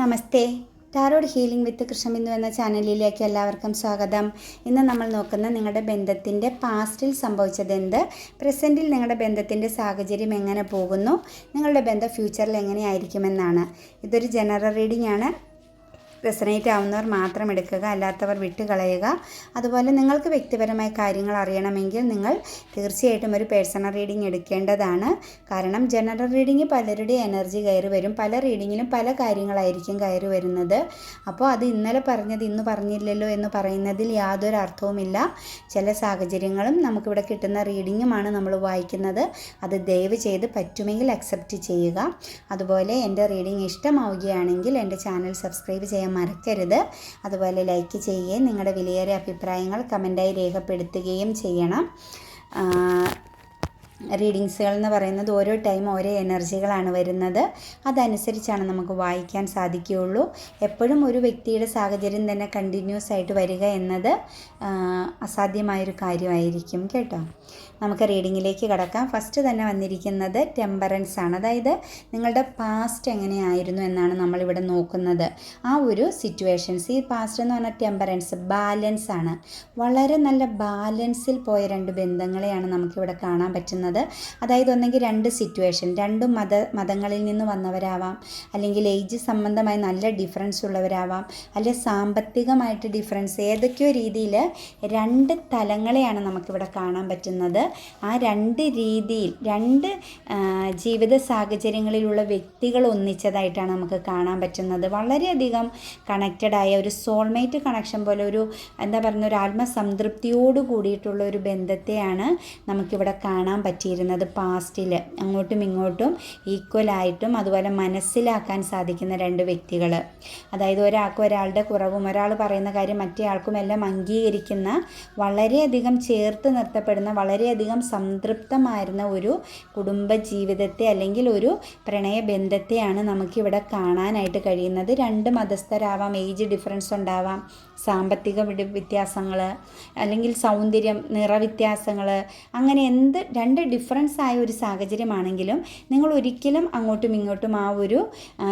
Namaste. Tarot healing with Krishnabindu എന്ന ചാനലിലേക്ക് എല്ലാവർക്കും സ്വാഗതം. ഇന്ന് നമ്മൾ നോക്കുന്ന നിങ്ങളുടെ ബന്ധത്തിന്റെ പാസ്റ്റിൽ സംഭവിച്ചത് എന്ത് പ്രസന്റിൽ നിങ്ങളുടെ ബന്ധത്തിന്റെ സാഹചര്യം എങ്ങനെ പോകുന്നു? നിങ്ങളുടെ ബന്ധം ഫ്യൂച്ചറിൽ എങ്ങനെയായിരിക്കുമെന്നാണ്. ഇതൊരു ജനറൽ റീഡിംഗ് ആണ്. റെസനേറ്റ് ആവുന്നവർ മാത്രം എടുക്കുക അല്ലാത്തവർ വിട്ടുകളയുക. അതുപോലെ നിങ്ങൾക്ക് വ്യക്തിപരമായ കാര്യങ്ങൾ അറിയണമെങ്കിൽ നിങ്ങൾ തീർച്ചയായിട്ടും ഒരു പേഴ്സണൽ റീഡിംഗ് എടുക്കേണ്ടതാണ്. കാരണം ജനറൽ റീഡിംഗ് പലരുടെ എനർജി കയറി വരും. പല റീഡിങ്ങിലും പല കാര്യങ്ങളായിരിക്കും കയറി വരുന്നത്. അപ്പോൾ അത് ഇന്നലെ പറഞ്ഞത് ഇന്ന് പറഞ്ഞില്ലല്ലോ എന്ന് പറയുന്നതിൽ യാതൊരു അർത്ഥവുമില്ല. ചില സാഹചര്യങ്ങളും നമുക്കിവിടെ കിട്ടുന്ന റീഡിങ്ങുമാണ് നമ്മൾ വായിക്കുന്നത്. അത് ദയവ് ചെയ്ത് പറ്റുമെങ്കിൽ അക്സെപ്റ്റ് ചെയ്യുക. അതുപോലെ എന്റെ റീഡിംഗ് ഇഷ്ടമാവുകയാണെങ്കിൽ എന്റെ ചാനൽ സബ്സ്ക്രൈബ് ചെയ്യാൻ മറക്കരുത്. അതുപോലെ ലൈക്ക് ചെയ്യുകയും നിങ്ങളുടെ വിലയേറിയ അഭിപ്രായങ്ങൾ കമന്റായി രേഖപ്പെടുത്തുകയും ചെയ്യണം. റീഡിങ്സുകൾ എന്ന് പറയുന്നത് ഓരോ ടൈം ഓരോ എനർജികളാണ് വരുന്നത്. അതനുസരിച്ചാണ് നമുക്ക് വായിക്കാൻ സാധിക്കുകയുള്ളൂ. എപ്പോഴും ഒരു വ്യക്തിയുടെ സാഹചര്യം തന്നെ കണ്ടിന്യൂസ് ആയിട്ട് വരിക എന്നത് അസാധ്യമായൊരു കാര്യമായിരിക്കും കേട്ടോ. നമുക്ക് റീഡിങ്ങിലേക്ക് കടക്കാം. ഫസ്റ്റ് തന്നെ വന്നിരിക്കുന്നത് ടെമ്പറൻസ് ആണ്. അതായത് നിങ്ങളുടെ പാസ്റ്റ് എങ്ങനെയായിരുന്നു എന്നാണ് നമ്മളിവിടെ നോക്കുന്നത്. ആ ഒരു സിറ്റുവേഷൻസ് ഈ പാസ്റ്റ് എന്ന് പറഞ്ഞാൽ ടെമ്പറൻസ് ബാലൻസ് ആണ്. വളരെ നല്ല ബാലൻസിൽ പോയ രണ്ട് ബന്ധങ്ങളെയാണ് നമുക്കിവിടെ കാണാൻ പറ്റുന്നത്. അതായത് ഒന്നെങ്കിൽ രണ്ട് സിറ്റുവേഷൻ രണ്ട് മത മതങ്ങളിൽ നിന്ന് വന്നവരാവാം. അല്ലെങ്കിൽ ഏജ് സംബന്ധമായി നല്ല ഡിഫറൻസ് ഉള്ളവരാവാം. അല്ലെ സാമ്പത്തികമായിട്ട് ഡിഫറൻസ് ഏതൊക്കെയോ രീതിയിൽ രണ്ട് തലങ്ങളെയാണ് നമുക്കിവിടെ കാണാൻ പറ്റുന്നത്. ആ രണ്ട് രീതിയിൽ രണ്ട് ജീവിത സാഹചര്യങ്ങളിലുള്ള വ്യക്തികൾ ഒന്നിച്ചതായിട്ടാണ് നമുക്ക് കാണാൻ പറ്റുന്നത്. വളരെയധികം കണക്റ്റഡായ ഒരു സോൾമേറ്റ് കണക്ഷൻ പോലെ ഒരു എന്താ പറയുക ഒരു ആത്മസംതൃപ്തിയോട് കൂടിയിട്ടുള്ള ഒരു ബന്ധത്തെയാണ് നമുക്കിവിടെ കാണാൻ പറ്റിയിരുന്നത് പാസ്റ്റിൽ അങ്ങോട്ടും ഇങ്ങോട്ടും ഈക്വലായിട്ടും അതുപോലെ മനസ്സിലാക്കാൻ സാധിക്കുന്ന രണ്ട് വ്യക്തികൾ അതായത് ഒരാൾക്ക് ഒരാളുടെ കുറവും ഒരാൾ പറയുന്ന കാര്യം മറ്റേ ആൾക്കും എല്ലാം അംഗീകരിക്കുന്ന വളരെയധികം ചേർത്ത് നിർത്തപ്പെടുന്ന വളരെയധികം സംതൃപ്തമായിരുന്ന ഒരു കുടുംബ ജീവിതത്തെ അല്ലെങ്കിൽ ഒരു പ്രണയബന്ധത്തെയാണ് നമുക്കിവിടെ കാണാനായിട്ട് കഴിയുന്നത്. രണ്ട് മതസ്ഥരാവാം ഏജ് ഡിഫറൻസ് ഉണ്ടാവാം. സാമ്പത്തിക വ്യത്യാസങ്ങൾ അല്ലെങ്കിൽ സൗന്ദര്യം നിറവ്യത്യാസങ്ങൾ അങ്ങനെ എന്ത് രണ്ട് ഡിഫറൻസ് ആയ ഒരു സാഹചര്യമാണെങ്കിലും നിങ്ങൾ ഒരിക്കലും അങ്ങോട്ടും ഇങ്ങോട്ടും ആ ഒരു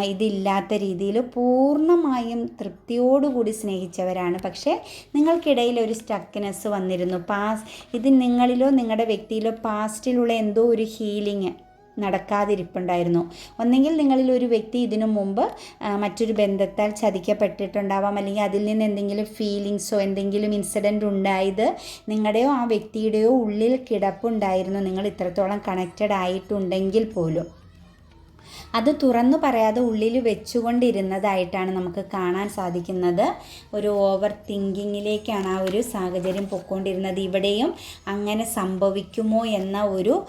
ഇതില്ലാത്ത രീതിയിൽ പൂർണമായും തൃപ്തിയോടുകൂടി സ്നേഹിച്ചവരാണ്. പക്ഷേ നിങ്ങൾക്കിടയിൽ ഒരു സ്റ്റക്നെസ് വന്നിരുന്നു. പാസ് ഇത് നിങ്ങളിലോ നിങ്ങളുടെ വ്യക്തിയിലോ പാസ്റ്റിലുള്ള എന്തോ ഒരു ഹീലിംഗ് നടക്കാതിരിപ്പുണ്ടായിരുന്നു. ഒന്നെങ്കിൽ നിങ്ങളിൽ ഒരു വ്യക്തി ഇതിനു മുമ്പ് മറ്റൊരു ബന്ധത്താൽ ചതിക്കപ്പെട്ടിട്ടുണ്ടാവാം. അല്ലെങ്കിൽ അതിൽ നിന്ന് എന്തെങ്കിലും ഫീലിങ്സോ എന്തെങ്കിലും ഇൻസിഡന്റ് ഉണ്ടായത് നിങ്ങളുടെയോ ആ വ്യക്തിയുടെയോ ഉള്ളിൽ കിടപ്പുണ്ടായിരുന്നു. നിങ്ങൾ ഇത്രത്തോളം കണക്റ്റഡ് ആയിട്ടുണ്ടെങ്കിൽ പോലും. അത് തുറന്നു പറയാതെ ഉള്ളിൽ വെച്ചുകൊണ്ടിരുന്നതായിട്ടാണ് നമുക്ക് കാണാൻ സാധിക്കുന്നത്. ഒരു ഓവർ തിങ്കിങ്ങിലേക്കാണ് ആ ഒരു സാഹചര്യം പൊയ്ക്കൊണ്ടിരുന്നത്. ഇവിടെയും അങ്ങനെ സംഭവിക്കുമോ എന്ന ഒരു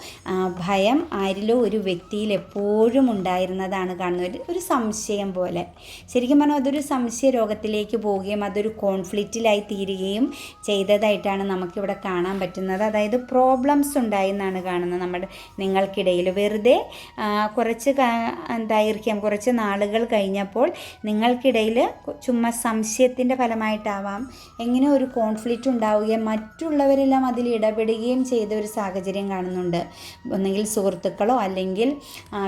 ഭയം ആരിലോ ഒരു വ്യക്തിയിൽ എപ്പോഴും ഉണ്ടായിരുന്നതാണ് കാണുന്നത്. ഒരു- സംശയം പോലെ. ശരിക്കും പറഞ്ഞാൽ അതൊരു സംശയ രോഗത്തിലേക്ക് പോവുകയും അതൊരു കോൺഫ്ലിക്റ്റിലായി തീരുകയും ചെയ്തതായിട്ടാണ് നമുക്കിവിടെ കാണാൻ പറ്റുന്നത്. അതായത് പ്രോബ്ലംസ് ഉണ്ടായി എന്നാണ് കാണുന്നത് നമ്മുടെ നിങ്ങൾക്കിടയിൽ. വെറുതെ കുറച്ച് എന്തായിരിക്കാം? കുറച്ച് നാളുകൾ കഴിഞ്ഞപ്പോൾ നിങ്ങൾക്കിടയിൽ ചുമ്മാ സംശയത്തിന്റെ ഫലമായിട്ടാവാം. എങ്ങനെ ഒരു കോൺഫ്ലിക്റ്റ് ഉണ്ടാവുകയും മറ്റുള്ളവരെല്ലാം അതിൽ ഇടപെടുകയും ചെയ്ത ഒരു സാഹചര്യം കാണുന്നുണ്ട്. ഒന്നെങ്കിൽ സുഹൃത്തുക്കളോ അല്ലെങ്കിൽ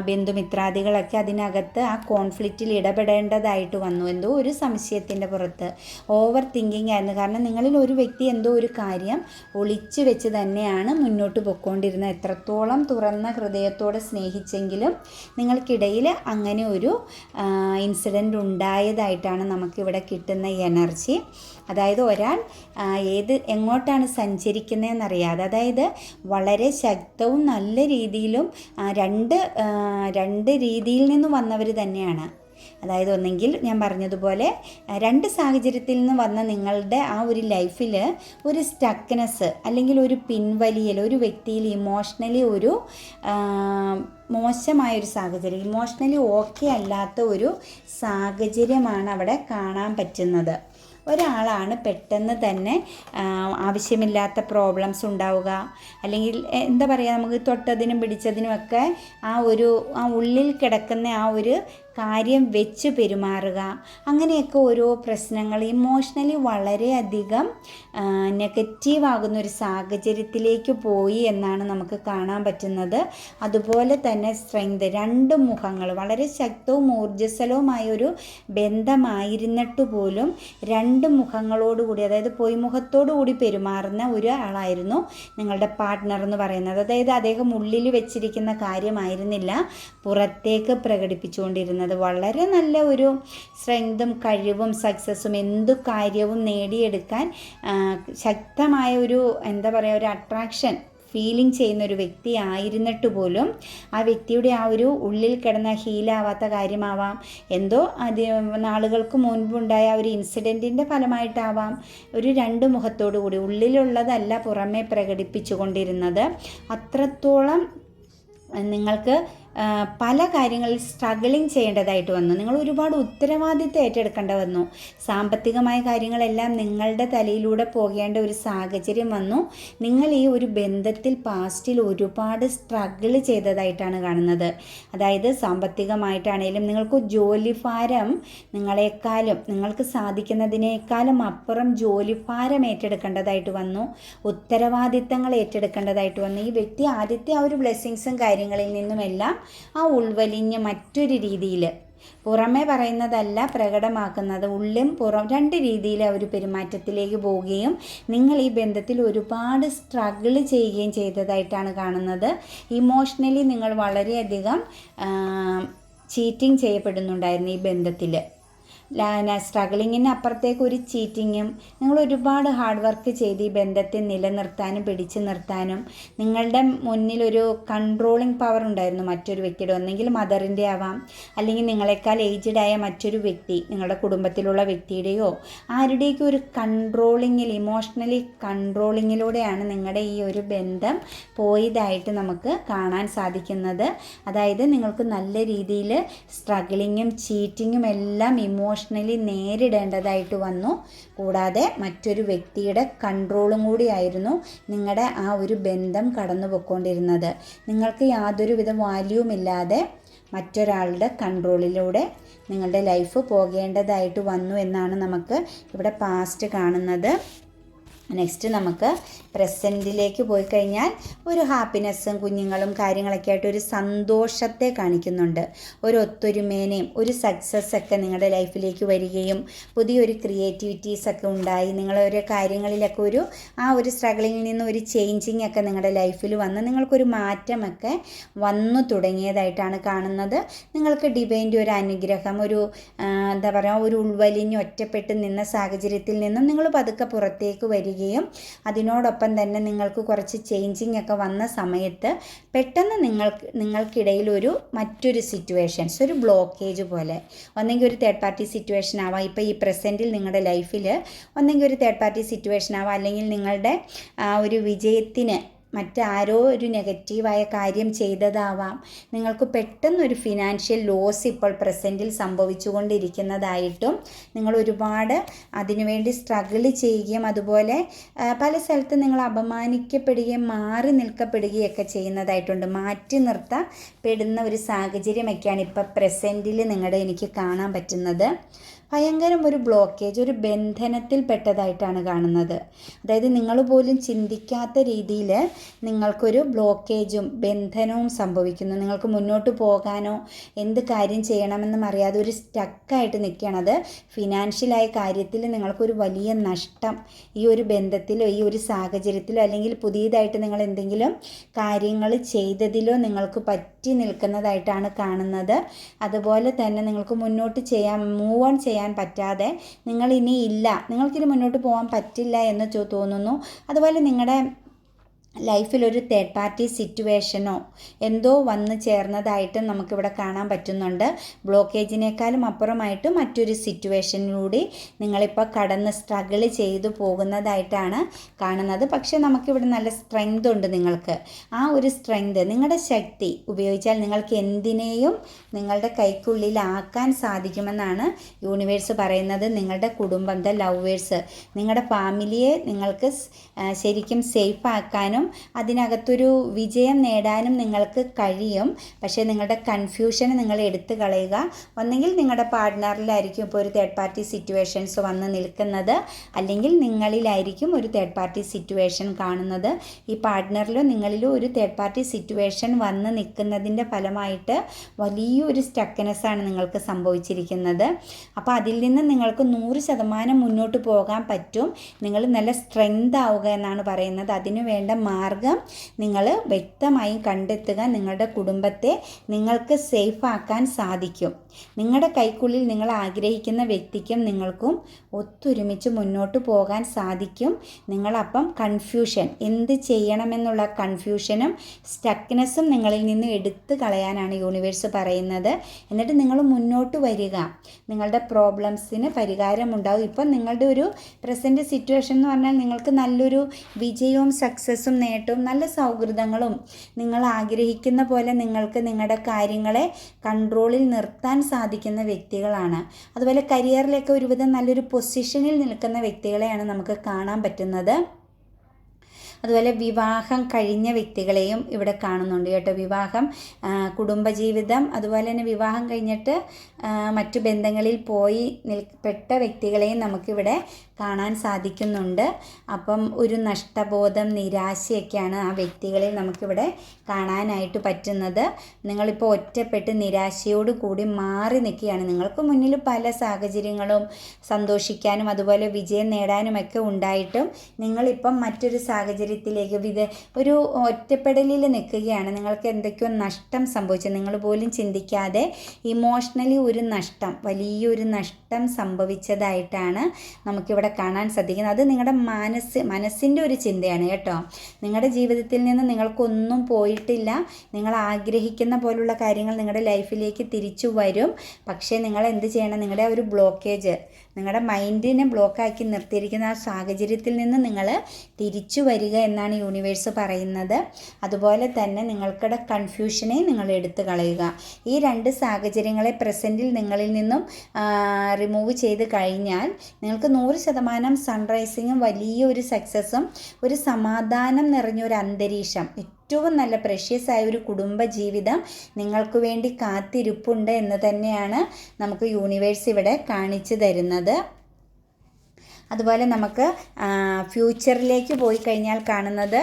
ബന്ധുമിത്രാദികളൊക്കെ അതിനകത്ത് ആ കോൺഫ്ലിക്റ്റിൽ ഇടപെടേണ്ടതായിട്ട് വന്നു. എന്തോ ഒരു സംശയത്തിന്റെ പുറത്ത്. ഓവർ തിങ്കിങ് ആയിരുന്നു. കാരണം നിങ്ങളിൽ ഒരു വ്യക്തി എന്തോ ഒരു കാര്യം ഒളിച്ചു വെച്ച് തന്നെയാണ് മുന്നോട്ട് പൊയ്ക്കൊണ്ടിരുന്നത് എത്രത്തോളം തുറന്ന ഹൃദയത്തോടെ സ്നേഹിച്ചെങ്കിലും നിങ്ങൾക്കിടയിൽ അങ്ങനെ ഒരു ഇൻസിഡന്റ് ഉണ്ടായതായിട്ടാണ് നമുക്കിവിടെ കിട്ടുന്ന എനർജി അതായത് ഒരാൾ ഏത് എങ്ങോട്ടാണ് സഞ്ചരിക്കുന്നതെന്നറിയാതെ അതായത് വളരെ ശക്തവും നല്ല രീതിയിലും രണ്ട് രണ്ട് രീതിയിൽ നിന്ന് വന്നവർ തന്നെയാണ്. അതായത് ഒന്നെങ്കിൽ ഞാൻ പറഞ്ഞതുപോലെ രണ്ട് സാഹചര്യത്തിൽ നിന്ന് വന്ന നിങ്ങളുടെ ആ ഒരു ലൈഫിൽ ഒരു സ്റ്റക്നെസ് അല്ലെങ്കിൽ ഒരു പിൻവലിയൽ ഒരു വ്യക്തിയിൽ ഇമോഷണലി ഒരു മോശമായൊരു സാഹചര്യം ഇമോഷണലി ഓക്കെ അല്ലാത്ത ഒരു സാഹചര്യമാണ് അവിടെ കാണാൻ പറ്റുന്നത്. ഒരാളാണ് പെട്ടെന്ന് തന്നെ ആവശ്യമില്ലാത്ത പ്രോബ്ലംസ് ഉണ്ടാവുക. അല്ലെങ്കിൽ എന്താ പറയുക നമുക്ക് തൊട്ടതിനും പിടിച്ചതിനുമൊക്കെ ആ ഒരു ആ ഉള്ളിൽ കിടക്കുന്ന ആ ഒരു കാര്യം വെച്ച് പെരുമാറുക. അങ്ങനെയൊക്കെ ഓരോ പ്രശ്നങ്ങൾ ഇമോഷണലി വളരെയധികം നെഗറ്റീവ് ആകുന്ന ഒരു സാഹചര്യത്തിലേക്ക് പോയി എന്നാണ് നമുക്ക് കാണാൻ പറ്റുന്നത്. അതുപോലെ തന്നെ സ്ട്രെങ്ത് രണ്ട് മുഖങ്ങൾ വളരെ ശക്തവും ഊർജസ്വലവുമായ ഒരു ബന്ധമായിരുന്നിട്ട് പോലും രണ്ട് മുഖങ്ങളോടുകൂടി അതായത് പൊയ് കൂടി പെരുമാറുന്ന ഒരു ആളായിരുന്നു നിങ്ങളുടെ പാർട്ട്ണർ എന്ന് പറയുന്നത്. അതായത് അദ്ദേഹം ഉള്ളിൽ വെച്ചിരിക്കുന്ന കാര്യമായിരുന്നില്ല. പുറത്തേക്ക് പ്രകടിപ്പിച്ചുകൊണ്ടിരുന്നത് വളരെ നല്ല ഒരു സ്ട്രെങ്തും കഴിവും സക്സസ്സും എന്തു കാര്യവും നേടിയെടുക്കാൻ ശക്തമായ ഒരു എന്താ പറയുക ഒരു അട്രാക്ഷൻ ഫീലിംഗ് ചെയ്യുന്ന ഒരു വ്യക്തി ആയിരുന്നിട്ട് പോലും ആ വ്യക്തിയുടെ ആ ഒരു ഉള്ളിൽ കിടന്ന ഹീലാവാത്ത കാര്യമാവാം. എന്തോ അത് നാളുകൾക്ക് മുൻപുണ്ടായ ഒരു ഇൻസിഡന്റിന്റെ ഫലമായിട്ടാവാം ഒരു രണ്ട് മുഖത്തോടു കൂടി ഉള്ളിലുള്ളതല്ല പുറമെ പ്രകടിപ്പിച്ചു കൊണ്ടിരുന്നത് അത്രത്തോളം നിങ്ങൾക്ക് പല കാര്യങ്ങളിൽ സ്ട്രഗിളിങ് ചെയ്യേണ്ടതായിട്ട് വന്നു. നിങ്ങൾ ഒരുപാട് ഉത്തരവാദിത്തം ഏറ്റെടുക്കേണ്ട വന്നു. സാമ്പത്തികമായ കാര്യങ്ങളെല്ലാം നിങ്ങളുടെ തലയിലൂടെ പോകേണ്ട ഒരു സാഹചര്യം വന്നു. നിങ്ങൾ ഈ ഒരു ബന്ധത്തിൽ പാസ്റ്റിൽ ഒരുപാട് സ്ട്രഗിൾ ചെയ്തതായിട്ടാണ് കാണുന്നത്. അതായത് സാമ്പത്തികമായിട്ടാണേലും നിങ്ങൾക്ക് ജോലിഭാരം നിങ്ങളെക്കാളും നിങ്ങൾക്ക് സാധിക്കുന്നതിനേക്കാളും അപ്പുറം ജോലിഭാരം ഏറ്റെടുക്കേണ്ടതായിട്ട് വന്നു. ഉത്തരവാദിത്തങ്ങൾ ഏറ്റെടുക്കേണ്ടതായിട്ട് വന്നു. ഈ വ്യക്തി ആദ്യത്തെ ആ ഒരു ബ്ലെസ്സിങ്സും കാര്യങ്ങളിൽ നിന്നുമെല്ലാം ആ ഉൾവലിഞ്ഞ് മറ്റൊരു രീതിയിൽ പുറമേ പറയുന്നതല്ല പ്രകടമാക്കുന്നത്. ഉള്ളും പുറം രണ്ട് രീതിയിൽ അവർ പെരുമാറ്റത്തിലേക്ക് പോവുകയും നിങ്ങൾ ഈ ബന്ധത്തിൽ ഒരുപാട് സ്ട്രഗിൾ ചെയ്യുകയും ചെയ്തതായിട്ടാണ് കാണുന്നത്. ഇമോഷണലി നിങ്ങൾ വളരെയധികം ചീറ്റിംഗ് ചെയ്യപ്പെടുന്നുണ്ടായിരുന്നു ഈ ബന്ധത്തിൽ സ്ട്രഗിളിങ്ങിന് അപ്പുറത്തേക്ക് ഒരു ചീറ്റിങ്ങും നിങ്ങൾ ഒരുപാട് ഹാർഡ് വർക്ക് ചെയ്ത് ഈ ബന്ധത്തെ നിലനിർത്താനും പിടിച്ചു നിർത്താനും നിങ്ങളുടെ മുന്നിലൊരു കൺട്രോളിങ് പവർ ഉണ്ടായിരുന്നു മറ്റൊരു വ്യക്തിയുടെ ഒന്നെങ്കിൽ മദറിന്റെ ആവാം അല്ലെങ്കിൽ നിങ്ങളെക്കാൾ ഏജ്ഡ് ആയ മറ്റൊരു വ്യക്തി നിങ്ങളുടെ കുടുംബത്തിലുള്ള വ്യക്തിയുടെയോ ആരുടെയൊക്കെ ഒരു കൺട്രോളിങ്ങിൽ ഇമോഷണലി കൺട്രോളിങ്ങിലൂടെയാണ് നിങ്ങളുടെ ഈ ഒരു ബന്ധം പോയതായിട്ട് നമുക്ക് കാണാൻ സാധിക്കുന്നത്. അതായത് നിങ്ങൾക്ക് നല്ല രീതിയിൽ സ്ട്രഗിളിങ്ങും ചീറ്റിങ്ങും എല്ലാം ഇമോഷണലി നേരിടേണ്ടതായിട്ട് വന്നു. കൂടാതെ മറ്റൊരു വ്യക്തിയുടെ കൺട്രോളും കൂടിയായിരുന്നു നിങ്ങളുടെ ആ ഒരു ബന്ധം കടന്നു പോയിക്കൊണ്ടിരുന്നത് നിങ്ങൾക്ക് യാതൊരുവിധ വാല്യൂമില്ലാതെ മറ്റൊരാളുടെ കൺട്രോളിലൂടെ നിങ്ങളുടെ ലൈഫ് പോകേണ്ടതായിട്ട് വന്നു എന്നാണ് നമുക്ക് ഇവിടെ പാസ്റ്റ് കാണുന്നത്. നെക്സ്റ്റ് നമുക്ക് പ്രസന്റിലേക്ക് പോയി കഴിഞ്ഞാൽ ഒരു ഹാപ്പിനെസ്സും കുഞ്ഞുങ്ങളും കാര്യങ്ങളൊക്കെ ആയിട്ട് ഒരു സന്തോഷത്തെ കാണിക്കുന്നുണ്ട്. ഒരു ഒത്തൊരുമേനയും ഒരു സക്സസ് ഒക്കെ നിങ്ങളുടെ ലൈഫിലേക്ക് വരികയും പുതിയൊരു ക്രിയേറ്റിവിറ്റീസ് ഒക്കെ ഉണ്ടായി നിങ്ങളൊരു കാര്യങ്ങളിലൊക്കെ ഒരു ആ ഒരു സ്ട്രഗിളിങ്ങിൽ നിന്ന് ഒരു ചേഞ്ചിങ് ഒക്കെ നിങ്ങളുടെ ലൈഫിൽ വന്ന് നിങ്ങൾക്കൊരു മാറ്റമൊക്കെ വന്നു തുടങ്ങിയതായിട്ടാണ് കാണുന്നത്. നിങ്ങൾക്ക് ഡിവൈന്റെ ഒരു അനുഗ്രഹം ഒരു എന്താ പറയുക ഒരു ഉൾവലിഞ്ഞ് ഒറ്റപ്പെട്ട് നിന്ന സാഹചര്യത്തിൽ നിന്നും നിങ്ങൾ പതുക്കെ പുറത്തേക്ക് വരികയും അതിനോടൊപ്പം തന്നെ നിങ്ങൾക്ക് കുറച്ച് ചേഞ്ചിങ് ഒക്കെ വന്ന സമയത്ത് പെട്ടെന്ന് നിങ്ങൾക്ക് നിങ്ങൾക്കിടയിൽ ഒരു മറ്റൊരു സിറ്റുവേഷൻസ് ഒരു ബ്ലോക്കേജ് പോലെ. ഒന്നെങ്കിൽ ഒരു തേർഡ് പാർട്ടി സിറ്റുവേഷൻ ആവാം. ഇപ്പോൾ ഈ പ്രസന്റിൽ നിങ്ങളുടെ ലൈഫിൽ ഒന്നെങ്കിൽ ഒരു തേർഡ് പാർട്ടി സിറ്റുവേഷൻ ആവാം. അല്ലെങ്കിൽ നിങ്ങളുടെ ഒരു വിജയത്തിന് മറ്റാരോ ഒരു നെഗറ്റീവായ കാര്യം ചെയ്തതാവാം. നിങ്ങൾക്ക് പെട്ടെന്നൊരു ഫിനാൻഷ്യൽ ലോസ് ഇപ്പോൾ പ്രസന്റിൽ സംഭവിച്ചുകൊണ്ടിരിക്കുന്നതായിട്ടും നിങ്ങൾ ഒരുപാട് അതിനുവേണ്ടി സ്ട്രഗിൾ ചെയ്യുകയും അതുപോലെ പല സ്ഥലത്ത് നിങ്ങൾ അപമാനിക്കപ്പെടുകയും മാറി നിൽക്കപ്പെടുകയൊക്കെ ചെയ്യുന്നതായിട്ടുണ്ട്. മാറ്റി നിർത്തപ്പെടുന്ന ഒരു സാഹചര്യമൊക്കെയാണ് ഇപ്പോൾ പ്രസന്റിൽ നിങ്ങളുടെ എനിക്ക് കാണാൻ പറ്റുന്നത്. ഭയങ്കരം ഒരു ബ്ലോക്കേജ് ഒരു ബന്ധനത്തിൽ പെട്ടതായിട്ടാണ് കാണുന്നത്. അതായത് നിങ്ങൾ പോലും ചിന്തിക്കാത്ത രീതിയിൽ നിങ്ങൾക്കൊരു ബ്ലോക്കേജും ബന്ധനവും സംഭവിക്കുന്നു. നിങ്ങൾക്ക് മുന്നോട്ട് പോകാനോ എന്ത് കാര്യം ചെയ്യണമെന്നും അറിയാതെ ഒരു സ്റ്റക്കായിട്ട് നിൽക്കണത് ഫിനാൻഷ്യലായ കാര്യത്തിൽ നിങ്ങൾക്കൊരു വലിയ നഷ്ടം ഈ ഒരു ബന്ധത്തിലോ ഈ ഒരു സാഹചര്യത്തിലോ അല്ലെങ്കിൽ പുതിയതായിട്ട് നിങ്ങൾ എന്തെങ്കിലും കാര്യങ്ങൾ ചെയ്തതിലോ നിങ്ങൾക്ക് പറ്റി നിൽക്കുന്നതായിട്ടാണ് കാണുന്നത്. അതുപോലെ തന്നെ നിങ്ങൾക്ക് മുന്നോട്ട് ചെയ്യാൻ മൂവ് ഓൺ ചെയ്യാൻ പറ്റാതെ നിങ്ങൾ ഇനി ഇല്ല. നിങ്ങൾക്കിനി മുന്നോട്ട് പോകാൻ പറ്റില്ല എന്ന് തോന്നുന്നു. അതുപോലെ നിങ്ങളുടെ ലൈഫിലൊരു തേർഡ് പാർട്ടി സിറ്റുവേഷനോ എന്തോ വന്ന് ചേർന്നതായിട്ടും നമുക്കിവിടെ കാണാൻ പറ്റുന്നുണ്ട്. ബ്ലോക്കേജിനേക്കാളും അപ്പുറമായിട്ട് മറ്റൊരു സിറ്റുവേഷനിലൂടെ നിങ്ങളിപ്പോൾ കടന്ന് സ്ട്രഗിൾ ചെയ്തു പോകുന്നതായിട്ടാണ് കാണുന്നത്. പക്ഷേ നമുക്കിവിടെ നല്ല സ്ട്രെങ്ത് ഉണ്ട് നിങ്ങൾക്ക്. ആ ഒരു സ്ട്രെങ്ത് നിങ്ങളുടെ ശക്തി ഉപയോഗിച്ചാൽ നിങ്ങൾക്ക് എന്തിനേയും നിങ്ങളുടെ കൈക്കുള്ളിലാക്കാൻ സാധിക്കുമെന്നാണ് യൂണിവേഴ്സ് പറയുന്നത്. നിങ്ങളുടെ കുടുംബം ദ ലവേഴ്സ് നിങ്ങളുടെ ഫാമിലിയെ നിങ്ങൾക്ക് ശരിക്കും സേഫ് ആക്കാനും ചെയ്യാനും അതിനകത്തൊരു വിജയം നേടാനും നിങ്ങൾക്ക് കഴിയും. പക്ഷേ നിങ്ങളുടെ കൺഫ്യൂഷൻ നിങ്ങൾ എടുത്തു കളയുക. ഒന്നെങ്കിൽ നിങ്ങളുടെ പാർട്ട്ണറിലായിരിക്കും ഇപ്പോൾ ഒരു തേർഡ് പാർട്ടി സിറ്റുവേഷൻസ് വന്ന് നിൽക്കുന്നത്. അല്ലെങ്കിൽ നിങ്ങളിലായിരിക്കും ഒരു തേർഡ് പാർട്ടി സിറ്റുവേഷൻ കാണുന്നത്. ഈ പാർട്ട്ണറിലോ നിങ്ങളിലോ ഒരു തേർഡ് പാർട്ടി സിറ്റുവേഷൻ വന്ന് നിൽക്കുന്നതിന്റെ ഫലമായിട്ട് വലിയൊരു സ്റ്റക്കനെസ്സാണ് നിങ്ങൾക്ക് സംഭവിച്ചിരിക്കുന്നത്. അപ്പോൾ അതിൽ നിന്ന് നിങ്ങൾക്ക് നൂറ് ശതമാനം മുന്നോട്ട് പോകാൻ പറ്റും. നിങ്ങൾ നല്ല സ്ട്രെങ്ത് ആവുക എന്നാണ് പറയുന്നത്. അതിനു വേണ്ട മാർഗം നിങ്ങൾ വ്യക്തമായി കണ്ടെത്തുക നിങ്ങളുടെ കുടുംബത്തെ നിങ്ങൾക്ക് സേഫ് ആക്കാൻ സാധിക്കും. നിങ്ങളുടെ കൈക്കുള്ളിൽ നിങ്ങൾ ആഗ്രഹിക്കുന്ന വ്യക്തിക്കും നിങ്ങൾക്കും ഒത്തൊരുമിച്ച് മുന്നോട്ട് പോകാൻ സാധിക്കും. നിങ്ങളപ്പം കൺഫ്യൂഷൻ എന്ത് ചെയ്യണമെന്നുള്ള കൺഫ്യൂഷനും സ്റ്റക്നെസ്സും നിങ്ങളിൽ നിന്ന് എടുത്തു കളയാനാണ് യൂണിവേഴ്സ് പറയുന്നത്. എന്നിട്ട് നിങ്ങൾ മുന്നോട്ട് വരിക. നിങ്ങളുടെ പ്രോബ്ലംസിന് പരിഹാരമുണ്ടാകും ഇപ്പം നിങ്ങളുടെ ഒരു പ്രസന്റ് സിറ്റുവേഷൻ എന്ന് പറഞ്ഞാൽ നിങ്ങൾക്ക് നല്ലൊരു വിജയവും സക്സസ്സും നേട്ടവും നല്ല സൗഹൃദങ്ങളും. നിങ്ങൾ ആഗ്രഹിക്കുന്ന പോലെ നിങ്ങൾക്ക് നിങ്ങളുടെ കാര്യങ്ങളെ കൺട്രോളിൽ നിർത്താൻ സാധിക്കുന്ന വ്യക്തികളാണ്. അതുപോലെ കരിയറിലൊക്കെ ഒരുവിധം നല്ലൊരു പൊസിഷനിൽ നിൽക്കുന്ന വ്യക്തികളെയാണ് നമുക്ക് കാണാൻ പറ്റുന്നത്. അതുപോലെ വിവാഹം കഴിഞ്ഞ വ്യക്തികളെയും ഇവിടെ കാണുന്നുണ്ട് കേട്ടോ. വിവാഹം കുടുംബജീവിതം അതുപോലെ തന്നെ വിവാഹം കഴിഞ്ഞിട്ട് മറ്റു ബന്ധങ്ങളിൽ പോയി നിൽപ്പെട്ട വ്യക്തികളെയും നമുക്കിവിടെ കാണാൻ സാധിക്കുന്നുണ്ട്. അപ്പം ഒരു നഷ്ടബോധം നിരാശയൊക്കെയാണ് ആ വ്യക്തികളിൽ നമുക്കിവിടെ കാണാനായിട്ട് പറ്റുന്നത്. നിങ്ങളിപ്പോൾ ഒറ്റപ്പെട്ട് നിരാശയോട് കൂടി മാറി നിൽക്കുകയാണ്. നിങ്ങൾക്ക് മുന്നിൽ പല സാഹചര്യങ്ങളും സന്തോഷിക്കാനും അതുപോലെ വിജയം നേടാനുമൊക്കെ ഉണ്ടായിട്ടും നിങ്ങളിപ്പം മറ്റൊരു സാഹചര്യത്തിലേക്ക് വിധ ഒരു ഒറ്റപ്പെടലിൽ നിൽക്കുകയാണ്. നിങ്ങൾക്ക് എന്തൊക്കെയോ നഷ്ടം സംഭവിച്ചു. നിങ്ങൾ പോലും ചിന്തിക്കാതെ ഇമോഷണലി ഒരു നഷ്ടം വലിയൊരു നഷ്ടം സംഭവിച്ചതായിട്ടാണ് നമുക്കിവിടെ കാണാൻ സാധിക്കുന്നത്. അത് നിങ്ങളുടെ മനസ്സ് മനസ്സിന്റെ ഒരു ചിന്തയാണ് കേട്ടോ. നിങ്ങളുടെ ജീവിതത്തിൽ നിന്ന് നിങ്ങൾക്കൊന്നും പോയിട്ടില്ല. നിങ്ങൾ ആഗ്രഹിക്കുന്ന പോലുള്ള കാര്യങ്ങൾ നിങ്ങളുടെ ലൈഫിലേക്ക് തിരിച്ചു വരും. പക്ഷേ നിങ്ങൾ എന്ത് ചെയ്യണം നിങ്ങളുടെ ഒരു ബ്ലോക്കേജ് നിങ്ങളുടെ മൈൻഡിനെ ബ്ലോക്കാക്കി നിർത്തിയിരിക്കുന്ന ആ സാഹചര്യത്തിൽ നിന്ന് നിങ്ങൾ തിരിച്ചു വരിക എന്നാണ് യൂണിവേഴ്സ് പറയുന്നത്. അതുപോലെ തന്നെ നിങ്ങൾക്കിടെ കൺഫ്യൂഷനെ നിങ്ങൾ എടുത്തു കളയുക. ഈ രണ്ട് സാഹചര്യങ്ങളെ പ്രസന്റിൽ നിങ്ങളിൽ നിന്നും റിമൂവ് ചെയ്ത് കഴിഞ്ഞാൽ നിങ്ങൾക്ക് നൂറ് ശതമാനം സൺറൈസിങ്ങും വലിയൊരു സക്സസ്സും ഒരു സമാധാനം നിറഞ്ഞൊരു അന്തരീക്ഷം ഏറ്റവും നല്ല പ്രഷ്യസ് ആയ ഒരു കുടുംബ ജീവിതം നിങ്ങൾക്ക് വേണ്ടി കാത്തിരിപ്പുണ്ട് എന്ന് തന്നെയാണ് നമുക്ക് യൂണിവേഴ്സ് ഇവിടെ കാണിച്ചു തരുന്നത്. അതുപോലെ നമുക്ക് ഫ്യൂച്ചറിലേക്ക് പോയി കഴിഞ്ഞാൽ കാണുന്നത്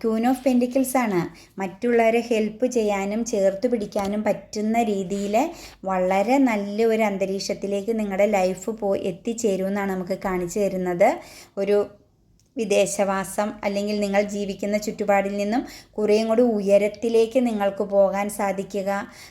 ക്യൂൻ ഓഫ് പെന്റിക്കിൾസ് ആണ്. മറ്റുള്ളവരെ ഹെൽപ്പ് ചെയ്യാനും ചേർത്ത് പിടിക്കാനും പറ്റുന്ന രീതിയിൽ വളരെ നല്ല ഒരു അന്തരീക്ഷത്തിലേക്ക് നിങ്ങളുടെ ലൈഫ് പോയി എത്തിച്ചേരുമെന്നാണ് നമുക്ക് കാണിച്ചു തരുന്നത്. ഒരു വിദേശവാസം അല്ലെങ്കിൽ നിങ്ങൾ ജീവിക്കുന്ന ചുറ്റുപാടിൽ നിന്നും കുറേയും കൂടി ഉയരത്തിലേക്ക് നിങ്ങൾക്ക് പോകാൻ സാധിക്കുക.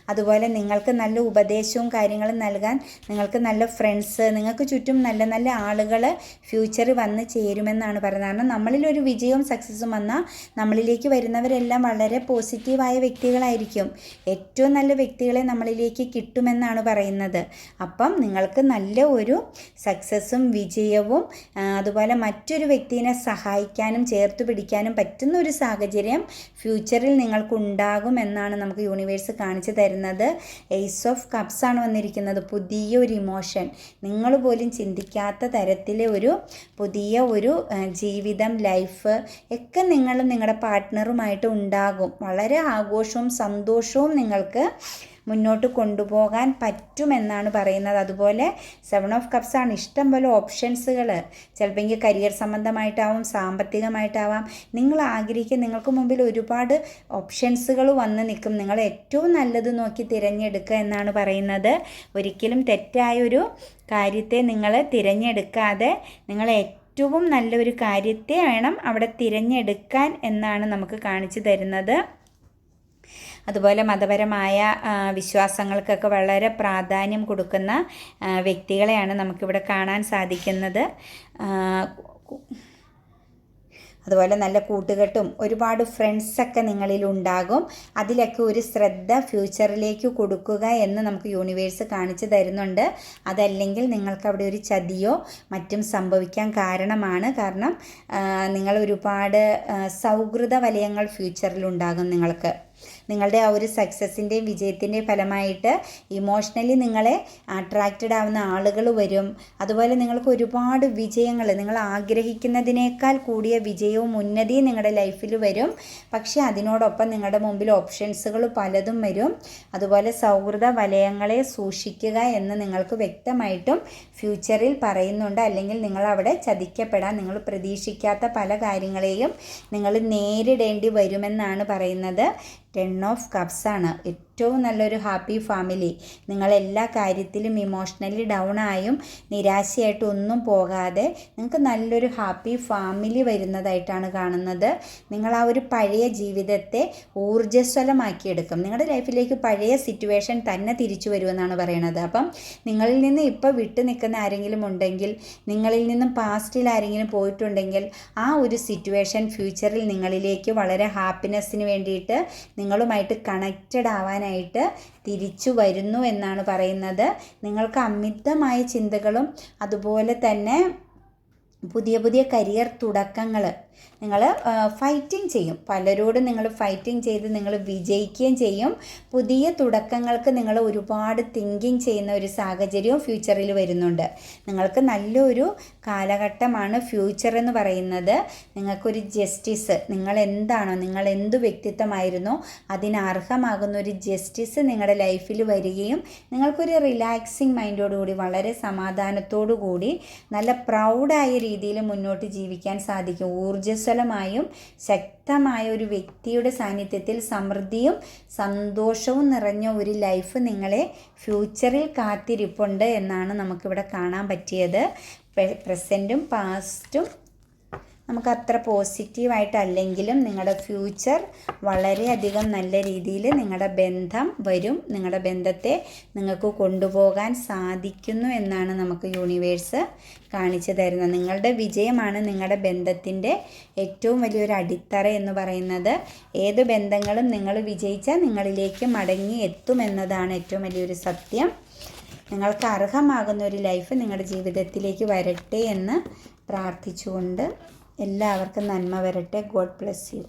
അതുപോലെ നിങ്ങൾക്ക് നല്ല ഉപദേശവും കാര്യങ്ങളും നൽകാൻ നിങ്ങൾക്ക് നല്ല ഫ്രണ്ട്സ് നിങ്ങൾക്ക് ചുറ്റും നല്ല നല്ല ആളുകൾ ഫ്യൂച്ചറിൽ വന്ന് ചേരുമെന്നാണ് പറയുന്നത്. കാരണം നമ്മളിൽ ഒരു വിജയവും സക്സസ്സും വന്നാൽ നമ്മളിലേക്ക് വരുന്നവരെല്ലാം വളരെ പോസിറ്റീവായ വ്യക്തികളായിരിക്കും. ഏറ്റവും നല്ല വ്യക്തികളെ നമ്മളിലേക്ക് കിട്ടുമെന്നാണ് പറയുന്നത്. അപ്പം നിങ്ങൾക്ക് നല്ല ഒരു സക്സസ്സും വിജയവും അതുപോലെ മറ്റൊരു വ്യക്തിനെ സഹായിക്കാനും ചേർത്ത് പിടിക്കാനും പറ്റുന്ന ഒരു സാഹചര്യം ഫ്യൂച്ചറിൽ നിങ്ങൾക്കുണ്ടാകും എന്നാണ് നമുക്ക് യൂണിവേഴ്സ് കാണിച്ചു തരുന്നത്. എയ്സ് ഓഫ് കപ്സ് ആണ് വന്നിരിക്കുന്നത്. പുതിയ ഒരു ഇമോഷൻ. നിങ്ങൾ പോലും ചിന്തിക്കാത്ത തരത്തിലെ ഒരു പുതിയ ഒരു ജീവിതം ലൈഫ് ഒക്കെ നിങ്ങളും നിങ്ങളുടെ പാർട്ട്ണറുമായിട്ട് ഉണ്ടാകും. വളരെ ആഘോഷവും സന്തോഷവും നിങ്ങൾക്ക് മുന്നോട്ട് കൊണ്ടുപോകാൻ പറ്റുമെന്നാണ് പറയുന്നത്. അതുപോലെ സെവൻ ഓഫ് കപ്സ് ആണ് ഇഷ്ടം പോലെ ഓപ്ഷൻസുകൾ ചിലപ്പോൾ കരിയർ സംബന്ധമായിട്ടാവും സാമ്പത്തികമായിട്ടാവാം. നിങ്ങൾ ആഗ്രഹിക്കുക നിങ്ങൾക്ക് മുമ്പിൽ ഒരുപാട് ഓപ്ഷൻസുകൾ വന്ന് നിൽക്കും. നിങ്ങൾ ഏറ്റവും നല്ലത് നോക്കി തിരഞ്ഞെടുക്കുക എന്നാണ് പറയുന്നത്. ഒരിക്കലും തെറ്റായൊരു കാര്യത്തെ നിങ്ങൾ തിരഞ്ഞെടുക്കാതെ നിങ്ങൾ ഏറ്റവും നല്ലൊരു കാര്യത്തെ വേണം അവിടെ തിരഞ്ഞെടുക്കാൻ എന്നാണ് നമുക്ക് കാണിച്ചു തരുന്നത്. അതുപോലെ മതപരമായ വിശ്വാസങ്ങൾക്കൊക്കെ വളരെ പ്രാധാന്യം കൊടുക്കുന്ന വ്യക്തികളെയാണ് നമുക്കിവിടെ കാണാൻ സാധിക്കുന്നത്. അതുപോലെ നല്ല കൂട്ടുകെട്ടും ഒരുപാട് ഫ്രണ്ട്സൊക്കെ നിങ്ങളിൽ ഉണ്ടാകും അതിലൊക്കെ ഒരു ശ്രദ്ധ ഫ്യൂച്ചറിലേക്ക് കൊടുക്കുക എന്ന് നമുക്ക് യൂണിവേഴ്സ് കാണിച്ചു തരുന്നുണ്ട്. അതല്ലെങ്കിൽ നിങ്ങൾക്ക് അവിടെ ഒരു ചതിയോ മറ്റും സംഭവിക്കാൻ കാരണമാണ്. കാരണം നിങ്ങൾ ഒരുപാട് സൗഹൃദ വലയങ്ങൾ ഫ്യൂച്ചറിൽ ഉണ്ടാകും നിങ്ങൾക്ക്. നിങ്ങളുടെ ആ ഒരു സക്സസിന്റെയും വിജയത്തിന്റെയും ഫലമായിട്ട് ഇമോഷണലി നിങ്ങളെ അട്രാക്റ്റഡ് ആവുന്ന ആളുകൾ വരും. അതുപോലെ നിങ്ങൾക്ക് ഒരുപാട് വിജയങ്ങൾ നിങ്ങൾ ആഗ്രഹിക്കുന്നതിനേക്കാൾ കൂടിയ വിജയവും ഉന്നതിയും നിങ്ങളുടെ ലൈഫിൽ വരും. പക്ഷേ അതിനോടൊപ്പം നിങ്ങളുടെ മുമ്പിൽ ഓപ്ഷൻസുകൾ പലതും വരും. അതുപോലെ സൗഹൃദ വലയങ്ങളെ സൂക്ഷിക്കുക എന്ന് നിങ്ങൾക്ക് വ്യക്തമായിട്ടും ഫ്യൂച്ചറിൽ പറയുന്നുണ്ട്. അല്ലെങ്കിൽ നിങ്ങൾ അവിടെ ചതിക്കപ്പെടാൻ നിങ്ങൾ പ്രതീക്ഷിക്കാത്ത പല കാര്യങ്ങളെയും നിങ്ങൾ നേരിടേണ്ടി വരുമെന്നാണ് പറയുന്നത്. ടെൻ ഓഫ് കപ്സ് ആണ് ഏറ്റവും നല്ലൊരു ഹാപ്പി ഫാമിലി. നിങ്ങൾ എല്ലാ കാര്യത്തിലും ഇമോഷണലി ഡൗൺ ആയും നിരാശയായിട്ട് ഒന്നും പോകാതെ നിങ്ങൾക്ക് നല്ലൊരു ഹാപ്പി ഫാമിലി വരുന്നതായിട്ടാണ് കാണുന്നത്. നിങ്ങൾ ആ ഒരു പഴയ ജീവിതത്തെ ഊർജസ്വലമാക്കിയെടുക്കും. നിങ്ങളുടെ ലൈഫിലേക്ക് പഴയ സിറ്റുവേഷൻ തന്നെ തിരിച്ചു വരുമെന്നാണ് പറയുന്നത് അപ്പം നിങ്ങളിൽ നിന്ന് ഇപ്പോൾ വിട്ടു നിൽക്കുന്ന ആരെങ്കിലും ഉണ്ടെങ്കിൽ നിങ്ങളിൽ നിന്നും പാസ്റ്റിൽ ആരെങ്കിലും പോയിട്ടുണ്ടെങ്കിൽ ആ ഒരു സിറ്റുവേഷൻ ഫ്യൂച്ചറിൽ നിങ്ങളിലേക്ക് വളരെ ഹാപ്പിനെസ്സിന് വേണ്ടിയിട്ട് നിങ്ങളുമായിട്ട് കണക്റ്റഡ് ആവാനായിട്ട് തിരിച്ചു വരുന്നു എന്നാണ് പറയുന്നത്. നിങ്ങൾക്ക് അമിതമായ ചിന്തകളും അതുപോലെ തന്നെ പുതിയ പുതിയ കരിയർ തുടക്കങ്ങൾ നിങ്ങൾ ഫൈറ്റിംഗ് ചെയ്യും. പലരോടും നിങ്ങൾ ഫൈറ്റിംഗ് ചെയ്ത് നിങ്ങൾ വിജയിക്കുകയും ചെയ്യും. പുതിയ തുടക്കങ്ങൾക്ക് നിങ്ങൾ ഒരുപാട് തിങ്കിങ് ചെയ്യുന്ന ഒരു സാഹചര്യവും ഫ്യൂച്ചറിൽ വരുന്നുണ്ട്. നിങ്ങൾക്ക് നല്ലൊരു കാലഘട്ടമാണ് ഫ്യൂച്ചർ എന്ന് പറയുന്നത്. നിങ്ങൾക്കൊരു ജസ്റ്റിസ് നിങ്ങൾ എന്താണോ നിങ്ങൾ എന്ത് വ്യക്തിത്വമായിരുന്നോ അതിനർഹമാകുന്ന ഒരു ജസ്റ്റിസ് നിങ്ങളുടെ ലൈഫിൽ വരികയും നിങ്ങൾക്കൊരു റിലാക്സിങ് മൈൻഡോടുകൂടി വളരെ സമാധാനത്തോടു കൂടി നല്ല പ്രൗഡായ രീതിയിൽ മുന്നോട്ട് ജീവിക്കാൻ സാധിക്കും. ഊർജസ്വലമായും ശക്തമായ ഒരു വ്യക്തിയുടെ സാന്നിധ്യത്തിൽ സമൃദ്ധിയും സന്തോഷവും നിറഞ്ഞ ഒരു ലൈഫ് നിങ്ങളെ ഫ്യൂച്ചറിൽ കാത്തിരിപ്പുണ്ട് എന്നാണ് നമുക്കിവിടെ കാണാൻ പറ്റിയത്. പ്രസന്റും പാസ്റ്റും നമുക്ക് അത്ര പോസിറ്റീവായിട്ടല്ലെങ്കിലും നിങ്ങളുടെ ഫ്യൂച്ചർ വളരെയധികം നല്ല രീതിയിൽ നിങ്ങളുടെ ബന്ധം വരും. നിങ്ങളുടെ ബന്ധത്തെ നിങ്ങൾക്ക് കൊണ്ടുപോകാൻ സാധിക്കുന്നു എന്നാണ് നമുക്ക് യൂണിവേഴ്സ് കാണിച്ചു തരുന്നത്. നിങ്ങളുടെ വിജയമാണ് നിങ്ങളുടെ ബന്ധത്തിന്റെ ഏറ്റവും വലിയൊരു അടിത്തറ എന്ന് പറയുന്നത്. ഏത് ബന്ധങ്ങളും നിങ്ങൾ വിജയിച്ചാൽ നിങ്ങളിലേക്ക് മടങ്ങി എത്തുമെന്നതാണ് ഏറ്റവും വലിയൊരു സത്യം. നിങ്ങൾക്ക് അർഹമാകുന്ന ഒരു ലൈഫ് നിങ്ങളുടെ ജീവിതത്തിലേക്ക് വരട്ടെ എന്ന് പ്രാർത്ഥിച്ചുകൊണ്ട് എല്ലാവർക്കും നന്മ വരട്ടെ. God bless you.